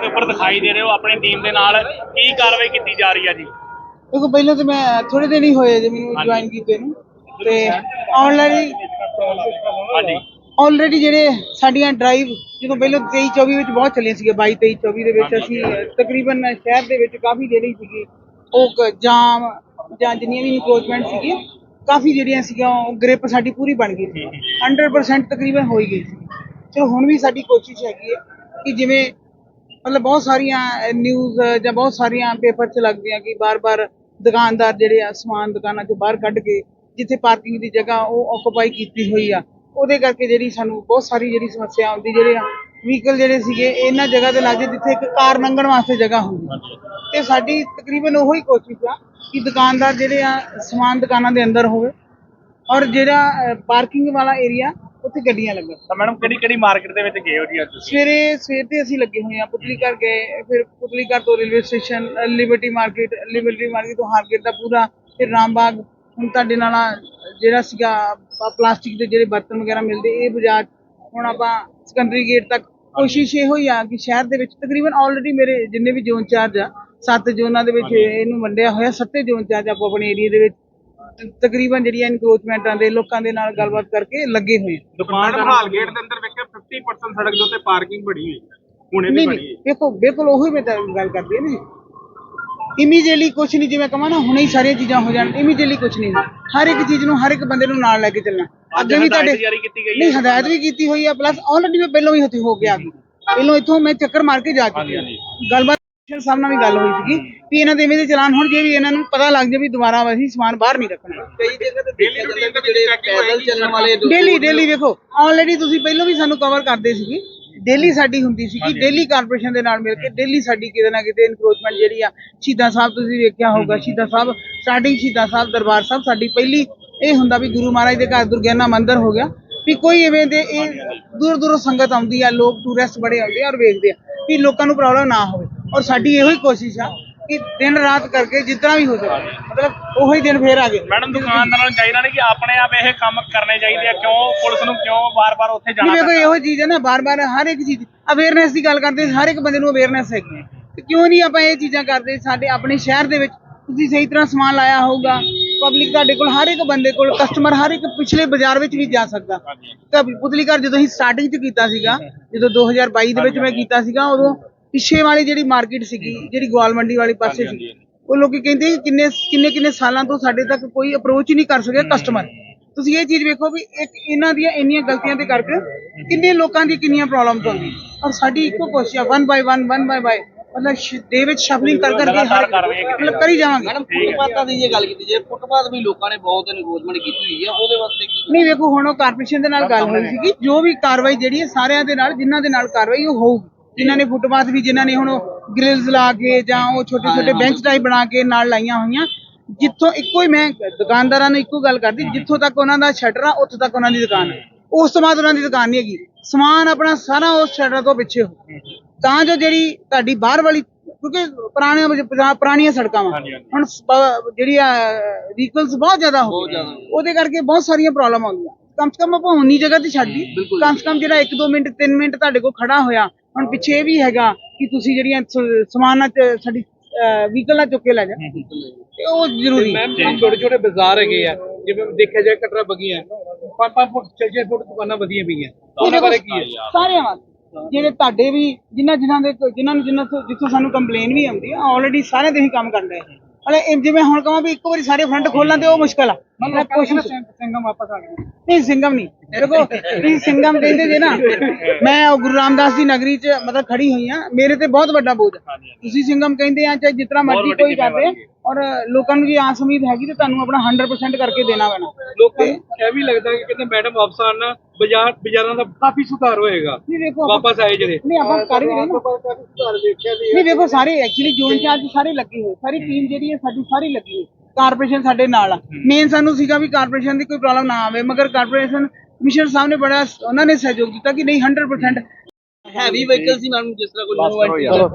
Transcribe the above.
ਦੇ ਉੱਪਰ ਦਿਖਾਈ ਦੇ ਰਹੇ ਹੋ ਆਪਣੀ ਟੀਮ ਦੇ ਨਾਲ ਕੀ ਕਾਰਵਾਈ ਕੀਤੀ ਜਾ ਰਹੀ ਹੈ ਜੀ? ਦੇਖੋ ਪਹਿਲਾਂ ਤਾਂ ਮੈਂ ਥੋੜੇ ਦਿਨ ਹੀ ਹੋਏ ਜੇ ਮੈਨੂੰ। ਜੁਆਇਨ ਕੀਤੇ ਨੂੰ। ਤੇ ਆਨਲਾਈਨ ਹਾਂਜੀ। ਆਲਰੇਡੀ ਜਿਹੜੇ ਸਾਡੀਆਂ ਡਰਾਈਵ ਜਦੋਂ ਪਹਿਲਾਂ 23 24 ਵਿੱਚ ਬਹੁਤ ਚੱਲੀਆਂ ਸੀਗੇ 22 23 24 ਦੇ ਵਿੱਚ ਅਸੀਂ ਤਕਰੀਬਨ ਸ਼ਹਿਰ ਦੇ ਵਿੱਚ ਕਾਫੀ ਜਿਹੜੀ ਸੀਗੀ ਉਹ ਜਾਮ ਜਾਂ ਜਿੰਨੀਆਂ ਵੀ ਇਨਕਰੋਚਮੈਂਟ ਸੀਗੀਆਂ ਕਾਫੀ ਜਿਹੜੀਆਂ ਸੀਗੀਆਂ ਉਹ ਗ੍ਰਿਪ ਸਾਡੀ ਪੂਰੀ ਬਣ ਗਈ ਸੀ। 100% ਤਕਰੀਬਨ ਹੋ ਹੀ ਗਈ ਸੀ। ਚਲੋ ਹੁਣ ਵੀ ਸਾਡੀ ਕੋਸ਼ਿਸ਼ ਹੈਗੀ ਹੈ ਕਿ ਜਿਵੇਂ ਮਤਲਬ ਬਹੁਤ ਸਾਰੀਆਂ ਨਿਊਜ਼ ਜਾਂ ਬਹੁਤ ਸਾਰੀਆਂ ਪੇਪਰ 'ਚ ਲੱਗਦੀਆਂ ਕਿ ਬਾਰ-ਬਾਰ ਦੁਕਾਨਦਾਰ ਜਿਹੜੇ ਆ ਸਮਾਨ ਦੁਕਾਨਾਂ 'ਚੋਂ ਬਾਹਰ ਕੱਢ ਕੇ ਜਿੱਥੇ ਪਾਰਕਿੰਗ ਦੀ ਜਗ੍ਹਾ ਉਹ ਆਕੂਪਾਈ ਕੀਤੀ ਹੋਈ ਆ। ਉਹਦੇ ਕਰਕੇ ਜਿਹੜੀ ਸਾਨੂੰ ਬਹੁਤ ਸਾਰੀ ਜਿਹੜੀ ਸਮੱਸਿਆ ਆਉਂਦੀ ਜਿਹੜੇ ਆ ਵਹੀਕਲ ਜਿਹੜੇ ਸੀਗੇ ਇਹਨਾਂ ਜਗ੍ਹਾ ਤੇ ਲੱਗੇ ਜਿੱਥੇ ਇੱਕ ਕਾਰ ਲੰਘਣ ਵਾਸਤੇ ਜਗ੍ਹਾ ਹੁੰਦੀ। ਤੇ ਸਾਡੀ ਤਕਰੀਬਨ ਉਹੀ ਕੋਸ਼ਿਸ਼ ਆ ਕਿ ਦੁਕਾਨਦਾਰ ਜਿਹੜੇ ਆ ਸਮਾਨ ਦੁਕਾਨਾਂ ਦੇ ਅੰਦਰ ਹੋਵੇ। ਔਰ ਜਿਹੜਾ ਪਾਰਕਿੰਗ ਵਾਲਾ ਏਰੀਆ ਉੱਥੇ ਗੱਡੀਆਂ ਲੱਗਣ ਤਾਂ ਮੈਡਮ ਕਿਹੜੀ ਕਿਹੜੀ ਮਾਰਕੀਟ ਦੇ ਵਿੱਚ ਗਏ ਹੋ ਜੀ ਅੱਜ ਤੁਸੀਂ? ਸਵੇਰੇ ਸਵੇਰ ਤੇ ਅਸੀਂ ਲੱਗੇ ਹੋਏ ਆ ਪੁਤਲੀ ਘਰ ਗਏ ਫਿਰ ਪੁਤਲੀ ਘਰ ਤੋਂ railway station Liberty Market Liberty Market ਤੋਂ ਹਾਰਗੇਟ ਦਾ ਪੂਰਾ ਫਿਰ ਰਾਮਬਾਗ ਹੁਣ ਤੁਹਾਡੇ ਨਾਲ ਜਿਹੜਾ ਸੀਗਾ ਪਲਾਸਟਿਕ ਦੇ ਜਿਹੜੇ ਬਰਤਨ ਵਗੈਰਾ ਮਿਲਦੇ ਇਹ ਬਾਜ਼ਾਰ ਹੁਣ ਆਪਾਂ ਸਿਕੰਦਰੀ ਗੇਟ ਤੱਕ ਕੋਸ਼ਿਸ਼ ਇਹੋ ਹੀ ਆ ਕਿ ਸ਼ਹਿਰ ਦੇ ਵਿੱਚ ਤਕਰੀਬਨ ਆਲਰੇਡੀ ਮੇਰੇ ਜਿੰਨੇ ਵੀ ਜ਼ੋਨ ਚਾਰਜ ਆ ਸੱਤ ਜ਼ੋਨਾਂ ਦੇ ਵਿੱਚ ਇਹਨੂੰ ਵੰਡਿਆ ਹੋਇਆ ਸੱਤੇ ਜ਼ੋਨ ਚਾਰਜ ਆਪੋ ਆਪਣੇ ਏਰੀਆ ਦੇ ਵਿੱਚ। ਤਕਰੀਬਨ ਜਿਹੜੀਆਂ ਇਨਕਰੋਚਮੈਂਟਾਂ ਦੇ ਲੋਕਾਂ ਦੇ ਨਾਲ ਗੱਲਬਾਤ ਕਰਕੇ ਲੱਗੇ ਹੋਏ ਆ। ਦੁਕਾਨਦਾਰ ਹਾਲ ਗੇਟ ਦੇ ਅੰਦਰ ਵੇਖਿਆ 50% ਸੜਕ ਦੇ ਉੱਤੇ ਪਾਰਕਿੰਗ ਬਣੀ ਹੋਈ ਹੈ। ਹੁਣੇ ਵੀ ਨਹੀਂ ਬਣੀ ਦੇਖੋ ਬਿਲਕੁਲ ਉਹੀ ਮੈਂ ਤਾਂ ਗੱਲ ਕਰਦੀ ਹਾਂ ਨਾ ਇਮੀਡੀਏਟਲੀ ਕੁਝ ਨਹੀਂ ਜਿਵੇਂ ਕਹਾਂ ਨਾ ਹੁਣੇ ਹੀ ਸਾਰੀਆਂ ਚੀਜ਼ਾਂ ਹੋ ਜਾਣ ਇਮੀਡੀਏਟਲੀ ਕੁਝ ਨਹੀਂ। ਹਰ ਇੱਕ ਚੀਜ਼ ਨੂੰ ਹਰ ਇੱਕ ਬੰਦੇ ਨੂੰ ਨਾਲ ਲੈ ਕੇ ਚੱਲਣਾ। ਅੱਗੇ ਵੀ ਤੁਹਾਡੇ ਨਹੀਂ ਹਦਾਇਤ ਵੀ ਕੀਤੀ ਹੋਈ ਆ ਪਲੱਸ ਆਲਰੇਡੀ ਮੈਂ ਪਹਿਲਾਂ ਵੀ ਹੋ ਗਿਆ ਪਹਿਲਾਂ ਇੱਥੋਂ ਮੈਂ ਚੱਕਰ ਮਾਰ ਕੇ ਜਾ ਚੁੱਕੀ ਹਾਂ। ਗੱਲਬਾਤ ਕਮਿਸ਼ਨਰ ਸਾਹਿਬ ਨਾਲ ਵੀ ਗੱਲ ਹੋਈ ਸੀਗੀ ਵੀ ਇਹਨਾਂ ਦੇ ਇਵੇਂ ਦੇ ਚਲਾਨ ਹੋਣ ਜੇ ਵੀ ਇਹਨਾਂ ਨੂੰ ਪਤਾ ਲੱਗ ਜਾਵੇ ਵੀ ਦੁਬਾਰਾ ਅਸੀਂ ਸਮਾਨ ਬਾਹਰ ਨਹੀਂ ਰੱਖਣਾ। ਕਈ ਜਗ੍ਹਾ ਤੇ ਦੇਖਿਆ ਜਾਂਦਾ ਕਿ ਜਿਹੜੇ ਪੈਦਲ ਚੱਲਣ ਵਾਲੇ ਡੇਲੀ ਡੇਲੀ ਵੇਖੋ ਆਲਰੇਡੀ ਤੁਸੀਂ ਪਹਿਲਾਂ ਵੀ ਸਾਨੂੰ ਕਵਰ ਕਰਦੇ ਸੀਗੇ। ਡੇਲੀ ਸਾਡੀ ਹੁੰਦੀ ਸੀਗੀ ਡੇਲੀ ਕਾਰਪੋਰੇਸ਼ਨ ਦੇ ਨਾਲ ਮਿਲ ਕੇ ਡੇਲੀ ਸਾਡੀ ਕਿਤੇ ਨਾ ਕਿਤੇ ਇਨਕਰੋਚਮੈਂਟ ਜਿਹੜੀ ਆ ਸ਼ਹੀਦਾਂ ਸਾਹਿਬ ਤੁਸੀਂ ਵੇਖਿਆ ਹੋਊਗਾ ਸ਼ਹੀਦਾਂ ਸਾਹਿਬ ਸਟਾਰਟਿੰਗ ਸ਼ਹੀਦਾਂ ਸਾਹਿਬ ਦਰਬਾਰ ਸਾਹਿਬ ਸਾਡੀ ਪਹਿਲੀ ਇਹ ਹੁੰਦਾ ਵੀ ਗੁਰੂ ਮਹਾਰਾਜ ਦੇ ਘਰ ਦੁਰਗਿਆਨਾ ਮੰਦਿਰ ਹੋ ਗਿਆ ਵੀ ਕੋਈ ਐਵੇਂ ਦੇ ਇਹ ਦੂਰ ਦੂਰੋਂ ਸੰਗਤ ਆਉਂਦੀ ਆ ਲੋਕ ਟੂਰਿਸਟ ਬੜੇ ਆਉਂਦੇ ਆ ਔਰ ਵੇਖਦੇ ਆ ਵੀ ਲੋਕਾਂ ਨੂੰ ਪ੍ਰੋਬਲਮ ਨਾ ਹੋਵੇ। ਔਰ ਸਾਡੀ ਇਹੋ ਹੀ ਕੋਸ਼ਿਸ਼ ਆ ਕਿ ਦਿਨ ਰਾਤ ਕਰਕੇ ਜਿੱਦਾਂ ਵੀ ਹੋ ਸਕੇ ਮਤਲਬ ਉਹੀ ਦਿਨ ਫੇਰ ਆ ਗਏ। ਮੈਡਮ ਦੁਕਾਨਦਾਰਾਂ ਨੂੰ ਚਾਹੀਦਾ ਨਹੀਂ ਕਿ ਆਪਣੇ ਆਪ ਇਹ ਕੰਮ ਕਰਨੇ ਚਾਹੀਦੇ ਆ ਕਿਉਂ ਪੁਲਿਸ ਨੂੰ ਕਿਉਂ ਵਾਰ-ਵਾਰ ਉੱਥੇ ਨਹੀਂ ਜਾਣਾ ਵੇਖੋ ਇਹੋ ਚੀਜ਼ ਹੈ ਨਾ ਬਾਰ-ਬਾਰ ਹਰ ਇੱਕ ਚੀਜ਼ ਅਵੇਅਰਨੈਸ ਦੀ ਗੱਲ ਕਰਦੇ ਹਰ ਇੱਕ ਬੰਦੇ ਨੂੰ ਅਵੇਅਰਨੈਸ ਹੈਗੀ ਹੈ ਤੇ ਕਿਉਂ ਨਹੀਂ ਆਪਾਂ ਇਹ ਚੀਜ਼ਾਂ ਕਰਦੇ ਸਾਡੇ ਆਪਣੇ ਸ਼ਹਿਰ ਦੇ ਵਿੱਚ ਤੁਸੀਂ ਸਹੀ ਤਰ੍ਹਾਂ ਸਮਾਨ ਲਾਇਆ ਹੋਊਗਾ ਪਬਲਿਕ ਤੁਹਾਡੇ ਕੋਲ ਹਰ ਇੱਕ ਬੰਦੇ ਕੋਲ ਕਸਟਮਰ ਹਰ ਇੱਕ ਪਿਛਲੇ ਬਾਜ਼ਾਰ ਵਿੱਚ ਵੀ ਜਾ ਸਕਦਾ। ਤਾਂ ਪੁਤਲੀ ਘਰ ਜਦੋਂ ਅਸੀਂ ਸਟਾਰਟਿੰਗ 'ਚ ਕੀਤਾ ਸੀਗਾ ਜਦੋਂ 2022 ਦੇ ਵਿੱਚ ਮੈਂ ਕੀਤਾ ਸੀਗਾ ਉਦੋਂ ਪਿੱਛੇ ਵਾਲੀ ਜਿਹੜੀ ਮਾਰਕੀਟ ਸੀਗੀ ਜਿਹੜੀ ਗੋਲ ਮੰਡੀ ਵਾਲੀ ਪਾਸੇ ਸੀ ਉਹ ਲੋਕੀ ਕਹਿੰਦੇ ਕਿ ਕਿੰਨੇ ਕਿੰਨੇ ਕਿੰਨੇ ਸਾਲਾਂ ਤੋਂ ਸਾਡੇ ਤੱਕ ਕੋਈ ਅਪਰੋਚ ਹੀ ਨਹੀਂ ਕਰ ਸਕਿਆ ਕਸਟਮਰ ਤੁਸੀਂ ਇਹ ਚੀਜ਼ ਵੇਖੋ ਵੀ ਇੱਕ ਇਹਨਾਂ ਦੀਆਂ ਇੰਨੀਆਂ ਗਲਤੀਆਂ ਦੇ ਕਰਕੇ ਕਿੰਨੇ ਲੋਕਾਂ ਦੀ ਕਿੰਨੀਆਂ ਪ੍ਰੋਬਲਮਸ ਆਉਂਦੀਆਂ ਔਰ ਸਾਡੀ ਇੱਕੋ ਕੋਸ਼ਿਸ਼ ਆ 1 ਬਾਈ 1 1 ਬਾਈ ਬਾਈ ਮਤਲਬ ਦੇ ਵਿੱਚ ਸ਼ਫਲਿੰਗ ਕਰ ਕਰਕੇ ਹਰ ਮਤਲਬ ਕਰੀ ਜਾਵਾਂਗੇ। ਮੈਡਮ ਫੁੱਟਪਾਥਾਂ ਦੀ ਜੇ ਗੱਲ ਕੀਤੀ ਜੇ ਫੁੱਟਪਾਥ ਵੀ ਲੋਕਾਂ ਨੇ ਬਹੁਤ ਇਨਕਰੋਚਮੈਂਟ ਕੀਤੀ ਹੋਈ ਹੈ ਉਹਦੇ ਵਾਸਤੇ ਕੀ ਨਹੀਂ ਵੇਖੋ ਹੁਣ ਉਹ ਕਾਰਪੋਰੇਸ਼ਨ ਦੇ ਨਾਲ ਗੱਲ ਹੋਈ ਸੀਗੀ ਜੋ ਵੀ ਕਾਰਵਾਈ ਜਿਹੜੀ ਹੈ ਸਾਰਿਆਂ ਦੇ ਨਾਲ ਜਿਨ੍ਹਾਂ ਦੇ ਨਾਲ ਕਾਰਵਾਈ ਉਹ ਹੋਊਗੀ। ਜਿਨ੍ਹਾਂ ਨੇ ਫੁੱਟਪਾਥ ਵੀ ਜਿਨ੍ਹਾਂ ਨੇ ਹੁਣ ਗ੍ਰਿਲਸ ਲਾ ਕੇ ਜਾਂ ਉਹ ਛੋਟੇ ਛੋਟੇ ਬੈਂਚ ਟਾਈਪ ਬਣਾ ਕੇ ਨਾਲ ਲਾਈਆਂ ਹੋਈਆਂ। ਜਿੱਥੋਂ ਇੱਕੋ ਹੀ ਮੈਂ ਦੁਕਾਨਦਾਰਾਂ ਨੂੰ ਇੱਕੋ ਗੱਲ ਕਰਦੀ ਜਿੱਥੋਂ ਤੱਕ ਉਹਨਾਂ ਦਾ ਸ਼ਟਰ ਆ ਉੱਥੋਂ ਤੱਕ ਉਹਨਾਂ ਦੀ ਦੁਕਾਨ ਹੈ ਉਸ ਤੋਂ ਬਾਅਦ ਉਹਨਾਂ ਦੀ ਦੁਕਾਨ ਨਹੀਂ ਹੈਗੀ। ਸਮਾਨ ਆਪਣਾ ਸਾਰਾ ਉਸ ਸ਼ਟਰ ਤੋਂ ਪਿੱਛੇ ਹੋ ਤਾਂ ਜੋ ਜਿਹੜੀ ਤੁਹਾਡੀ ਬਾਹਰ ਵਾਲੀ ਕਿਉਂਕਿ ਪੁਰਾਣੀਆਂ ਪੁਰਾ- ਪੁਰਾਣੀਆਂ ਸੜਕਾਂ ਵਾ। ਹੁਣ ਜਿਹੜੀ ਆ ਵਹੀਕਲਸ ਬਹੁਤ ਜ਼ਿਆਦਾ ਹੋ ਗਏ ਉਹਦੇ ਕਰਕੇ ਬਹੁਤ ਸਾਰੀਆਂ ਪ੍ਰੋਬਲਮ ਆਉਂਦੀਆਂ ਕਮ ਸੇ ਕਮ ਆਪਾਂ ਉਨੀ ਜਗ੍ਹਾ ਤੇ ਛੱਡੀ ਕਮ ਸੇ ਕਮ ਜਿਹੜਾ 1-2 ਮਿੰਟ 3 ਮਿੰਟ ਤੁਹਾਡੇ ਕੋਲ ਖੜਾ ਹੋਇਆ ਹੁਣ ਪਿੱਛੇ ਇਹ ਵੀ ਹੈਗਾ ਕਿ ਤੁਸੀਂ ਜਿਹੜੀਆਂ ਸਮਾਨਾਂ ਚ ਸਾਡੀ ਵਹੀਕਲ ਨਾਲ ਚੁੱਕ ਕੇ ਲੈ ਜਾ ਤੇ ਉਹ ਜ਼ਰੂਰੀ ਹੈ। ਛੋਟੇ ਛੋਟੇ ਬਾਜ਼ਾਰ ਹੈਗੇ ਆ ਜਿਵੇਂ ਦੇਖਿਆ ਜਾਏ ਕਟਰਾ ਬਗੀਆਂ 5-5 ਫੁੱਟ 6-6 ਫੁੱਟ ਦੁਕਾਨਾਂ ਵਧੀਆਂ ਪਈਆਂ। ਦੇਖੋ, ਬਾਰੇ ਕੀ ਹੈ? ਸਾਰਿਆਂ ਵਾਸਤੇ। ਜਿਹੜੇ ਤੁਹਾਡੇ ਵੀ ਜਿਨ੍ਹਾਂ ਜਿਨ੍ਹਾਂ ਦੇ ਜਿਨ੍ਹਾਂ ਨੂੰ ਜਿਨ੍ਹਾਂ ਜਿੱਥੋਂ ਸਾਨੂੰ ਕੰਪਲੇਨ ਵੀ ਆਉਂਦੀ ਆ ਆਲਰੇਡੀ ਸਾਰੇ ਦੇ ਹੀ ਕੰਮ ਕਰ ਰਹੇ ਆ ਹਲੇ ਜਿਵੇਂ ਹੁਣ ਕਹਾਂ ਵੀ ਇੱਕੋ ਵਾਰੀ ਸਾਰੇ ਫਰੰਟ ਖੋਲਣ ਤੇ ਉਹ ਮੁਸ਼ਕਲ ਆ। ਮੈਂ ਕੋਸ਼ਿਸ਼ ਸਿੰਘਮ ਵਾਪਸ ਆ ਗਏ। ਨਹੀਂ ਸਿੰਗਮ ਨਹੀਂ। ਦੇਖੋ ਤੁਸੀਂ ਸਿੰਗਮ ਕਹਿੰਦੇ ਜੇ ਨਾ ਮੈਂ ਉਹ ਗੁਰੂ ਰਾਮਦਾਸ ਦੀ ਨਗਰੀ 'ਚ ਮਤਲਬ ਖੜੀ ਹੋਈ ਆ ਮੇਰੇ ਤੇ ਬਹੁਤ ਵੱਡਾ ਬੋਝ ਆ। ਤੁਸੀਂ ਸਿੰਗਮ ਕਹਿੰਦੇ ਆ ਚਾਹੇ ਜਿਤਨਾ ਮਰਜ਼ੀ ਕੋਈ ਕਰਦੇ। ਔਰ ਲੋਕਾਂ ਨੂੰ ਜੀ ਆਸ ਉਮੀਦ ਹੈਗੀ ਤੇ ਤੁਹਾਨੂੰ ਆਪਣਾ 100% ਕਰਕੇ ਦੇਣਾ ਪੈਣਾ। ਲੋਕਾਂ ਨੂੰ ਇਹ ਵੀ ਲੱਗਦਾ ਕਿ ਕਹਿੰਦੇ ਮੈਡਮ ਵਾਪਸ ਆਉਣ ਨਾਲ ਬਾਜ਼ਾਰ ਬਾਜ਼ਾਰਾਂ ਦਾ ਕਾਫੀ ਸੁਧਾਰ ਹੋਏਗਾ। ਨਹੀਂ ਦੇਖੋ ਆਪਾਂ- ਵਾਪਸ ਆਏ ਜਿਹੜੇ। ਨਹੀਂ ਆਪਾਂ ਕਰ ਹੀ ਰਹੇ ਨਾ। ਨਹੀਂ ਦੇਖੋ ਸਾਰੇ ਐਕਚੁਅਲੀ ਜੋਨ ਚਾਰਜ ਸਾਰੇ ਲੱਗੇ ਹੋਏ। ਸਾਰੀ ਟੀਮ ਜਿਹੜੀ ਹੈ ਸਾਡੀ ਸਾਰੀ ਲੱਗੀ ਹੋਈ। ਕਾਰਪੋਰੇਸ਼ਨ ਸਾਡੇ ਨਾਲ ਆ। ਮੇਨ ਸਾਨੂੰ ਸੀਗਾ ਵੀ ਕਾਰਪੋਰੇਸ਼ਨ ਦੀ ਕੋਈ ਪ੍ਰੋਬਲਮ ਨਾ ਆਵੇ ਮਗਰ ਕਾਰਪੋਰੇਸ਼ਨ ਕਮਿਸ਼ਨਰ ਸਾਹਿਬ ਨੇ ਬੜਾ ਉਹਨਾਂ ਨੇ ਸਹਿਯੋਗ ਦਿੱਤਾ ਕਿ ਨਹੀਂ 100% ਹੈਵੀ ਵਹੀਕਲ ਸੀ ਮੈਡਮ ਜਿਸ ਤਰ੍ਹਾਂ ਕੋਈ ਨਿਊ